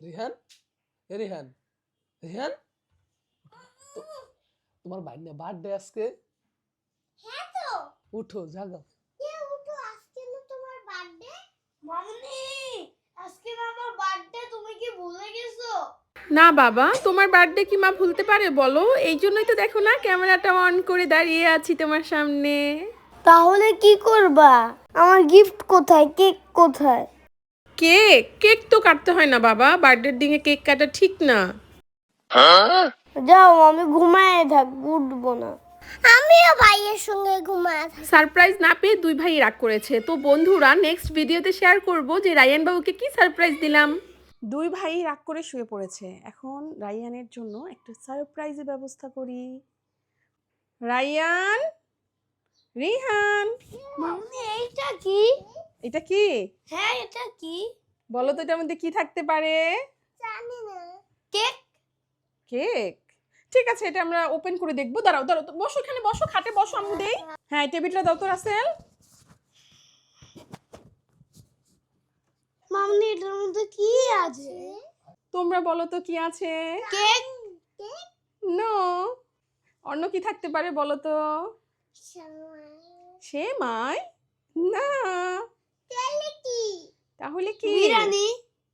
রিহান? এ রিহান। রিহান? তোমার বাইনা বার্থডে আজকে? হ্যাঁ তো। উঠো জাগাও। কে উঠো আজকে না তোমার বার্থডে মামনি আজকে না আমার বার্থডে তুমি কি ভুলে গেছো? না বাবা তোমার বার্থডে কি মা ভুলতে পারে বলো? এই জন্যই তো দেখো না ক্যামেরাটা অন করে দাঁড়িয়ে আছি তোমার সামনে। তাহলে কি করবা? আমার গিফট কোথায়? কেক কোথায়? কেক? কেক তো কাটতে হয় না বাবা। বার্থডের দিনে কেক কাটা ঠিক না। যাও আমি ঘুমায় থাক উঠবো না। আমিও ভাইয়ের সঙ্গে ঘুমায় থাক সারপ্রাইজ না পেয়ে দুই ভাই রাগ করেছে। তো বন্ধুরা নেক্সট ভিডিওতে শেয়ার করব যে রায়ান বাবুকে কি সারপ্রাইজ দিলাম। দুই ভাই রাগ করে শুয়ে পড়েছে। এখন রায়ানের জন্য একটা সারপ্রাইজের ব্যবস্থা করি। রায়ান! রিহান! এইটা কি? এটা কি? হ্যাঁ এটা কি? বলো তো এটার মধ্যে কি থাকতে পারে? জানি না। কেক? কেক? ঠিক আছে এটা আমরা ওপেন করে দেখব। দাঁড়াও দাঁড়াও তো বসো এখানে বসো খাটে বসো আমি দেই। হ্যাঁ টেবিলটা দাও তো রাসেল। মামনি এটার মধ্যে কি আছে? তোমরা বলো তো কি আছে? কেক। নো অন্য কি থাকতে পারে বলো তো? সে মাই না। তাহলে কি? বিরিয়ানি?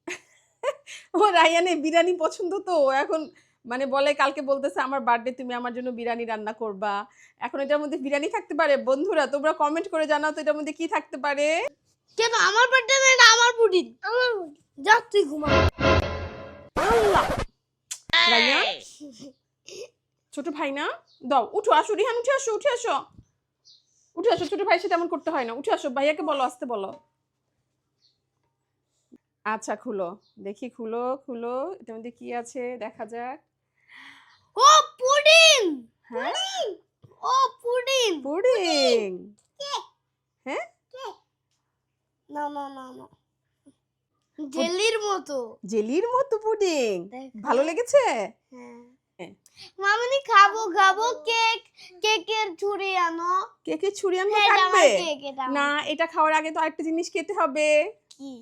ও রায়ানের বিরিয়ানি পছন্দ তো এখন মানে বলে কালকে বলতেছে আমার বার্থডে তুমি আমার জন্য বিরিয়ানি রান্না করবা। এখন এটার মধ্যে বিরিয়ানি থাকতে পারে? বন্ধুরা তোমরা কমেন্ট করে জানাও তো এটার মধ্যে কি থাকতে পারে। কেন? আমার বার্থডে না এটা আমার পুডিং আমার যা তুই ঘুমা। আল্লাহ! রায়ান ছোট ভাই না? দাও উঠো আসো রিহান উঠে আসো উঠে আসো। উঠে আসো ছোট ভাই সাথে এমন করতে হয় না। উঠে আসো ভাইয়াকে বলো আসতে বলো। আচ্ছা খুলো। দেখি খুলো খুলো। এটার মধ্যে কি আছে? দেখা যাক। ও পুডিং! হ্যাঁ? ও পুডিং! পুডিং! হ্যাঁ? না না না না। জেলির মতো। জেলির মতো পুডিং। ভালো লেগেছে? হ্যাঁ। হ্যাঁ। মামনি খাব খাব কেক। কেকের ছুরি আনো। কেকে ছুরি আনতে হ্যাঁ, আমার থাকবে আমার। না এটা খাওয়ার আগে তো আরেকটা জিনিস খেতে হবে। কি?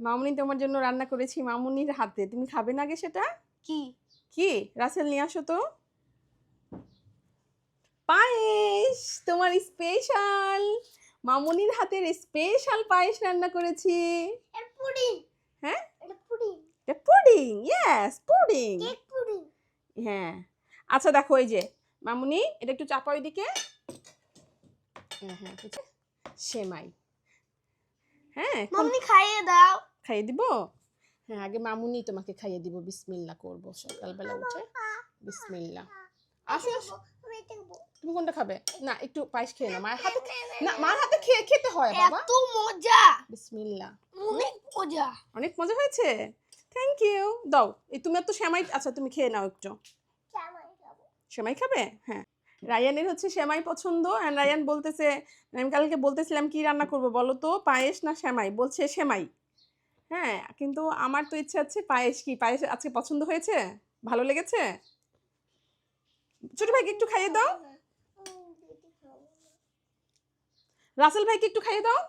মামুনি তোমার জন্য রান্না করেছি মামুনির হাতে। তুমি খাবে না আগে সেটা? কি? কি? রাসেল নিয়ে আসো তো। পায়েস তোমার স্পেশাল মামুনির হাতের স্পেশাল পায়েস রান্না করেছি। পুডিং। হ্যাঁ? Pudding. Pudding yes pudding. Cake pudding. হ্যাঁ। আচ্ছা দেখো এই যে মামুনি এটা একটু চাপা ওইদিকে। হ্যাঁ হ্যাঁ। সেমাই। হ্যাঁ মামনি খাইয়ে দাও। খাইয়ে দিব? হ্যাঁ আগে মামুনি তোমাকে খাইয়ে দিব বিসমিল্লা করব। সকালবেলা উঠে বিসমিল্লা। আসো আসো। আমি এটা খাব। তুমি কোনটা খাবে? না একটু পায়েস খেয়ে নাও। মায়ের হাতে না মায়ের হাতে খেয়ে খেতে হয় বাবা। এত মজা। বিসমিল্লা। অনেক মজা। অনেক মজা হয়েছে? থ্যাংক ইউ দাও এই তুমি তো সেমাই আচ্ছা তুমি খেয়ে নাও একটু। সেমাই খাবে। হ্যাঁ। রায়ানের হচ্ছে সেমাই পছন্দ অ্যান্ড রায়ান বলতেছে আমি কালকে বলতেছিলাম কি রান্না করব বলো তো পায়েস না সেমাই? বলছে সেমাই। হ্যাঁ কিন্তু আমার তো ইচ্ছা আছে পায়েস কি? পায়েস আজকে পছন্দ হয়েছে? ভালো লেগেছে? ছোট ভাইকে একটু খাইয়ে দাও। রাসেল ভাইকে একটু খাইয়ে দাও।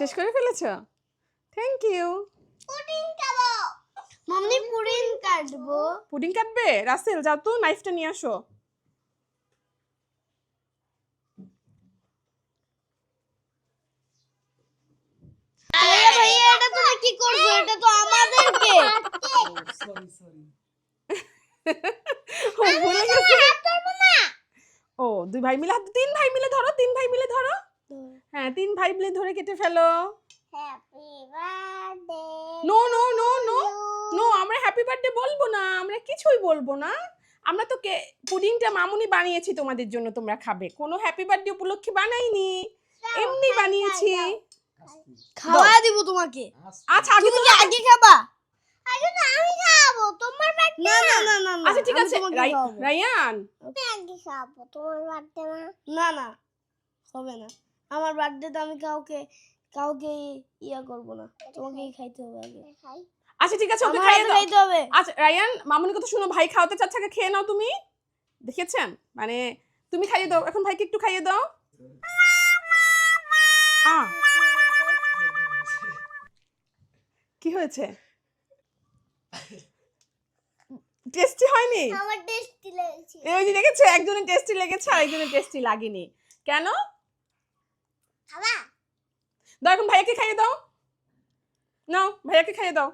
শেষ করে ফেলেছ? থ্যাংক ইউ পুডিং মামনি পুডিং কাটবো। পুডিং কাটবে? রাসেল যাও তো নাইফটা নিয়ে আসো ভাইয়া ভাইয়া এটা তুমি কি করছ এটা তো আমাদের কেক সরি সরি ও ভুলে গেছে? ও দুই ভাই মিলে তিন ভাই মিলে ধরো তিন ভাই মিলে ধরো। হ্যাঁ তিন ভাই মিলে ধরে কেটে ফেলো। No no no no no আমরা হ্যাপি বার্থডে বলব না আমরা কিছুই বলব না। আমরা তো কে পুডিংটা মামুনি বানিয়েছি তোমাদের জন্য তোমরা খাবে। কোনো হ্যাপি বার্থডে উপলক্ষে বানাইনি। এমনি বানিয়েছি। খাওয়া দিব তোমাকে। আচ্ছা আগে তুমি আগে খাবা? আমি খাব তোমার বার্থডে না না না। না আচ্ছা ঠিক আমি আছে তোমাকে রাই- খাওয়াবো। রায়ান। আমি আগে খাব তোমার বার্থডে না। না না হবে না। আমার বার্থডে আমি কাউকে কাউকে ইয়া করব না। তোমাকেই খাইতে হবে আগে। আচ্ছা ঠিক আছে ওকে খাইয়ে দাও। খাইতে হবে। আচ্ছা রায়ান মামুনি কথা শুনো ভাই খাওয়াতে চাচ্ছে আগে খেয়ে নাও তুমি। দেখেছেন মানে তুমি খাইয়ে দাও। এখন ভাইকে একটু খাইয়ে দাও। আ কি হয়েছে? টেস্টি হয়নি? আমার টেস্টি লেগেছে। এই যে দেখেছ একজনের টেস্টি লেগেছে আর একজনের টেস্টি লাগেনি। কেন? খাবা? দাও এখন ভাইয়াকে খাইয়ে দাও। নাও ভাইয়াকে খাইয়ে দাও।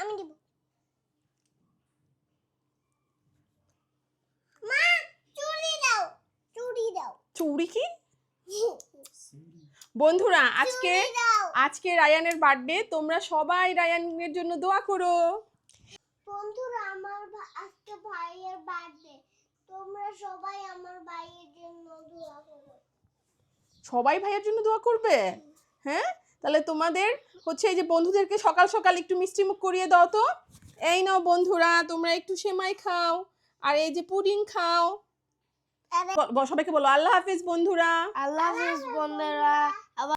আমি দিব মা চুড়ি দাও চুড়ি দাও। চুড়ি কি? বন্ধুরা আজকে আজকে রায়ানের বার্থডে তোমরা সবাই রায়ানের জন্য দোয়া করো। বন্ধুরা আমার আজকে ভাইয়ের বার্থডে তোমরা সবাই আমার ভাইয়ের জন্য দোয়া করো। সবাই ভাইয়ের জন্য দোয়া করবে? হ্যাঁ? তাহলে তোমাদের হচ্ছে এই যে বন্ধুদেরকে সকাল সকাল একটু মিষ্টি মুখ করিয়ে দাও তো। এই নাও বন্ধুরা তোমরা একটু সেমাই খাও আর এই যে পুডিং খাও। সবাইকে বলো আল্লাহ হাফেজ বন্ধুরা। আল্লাহ হাফেজ বন্ধুরা।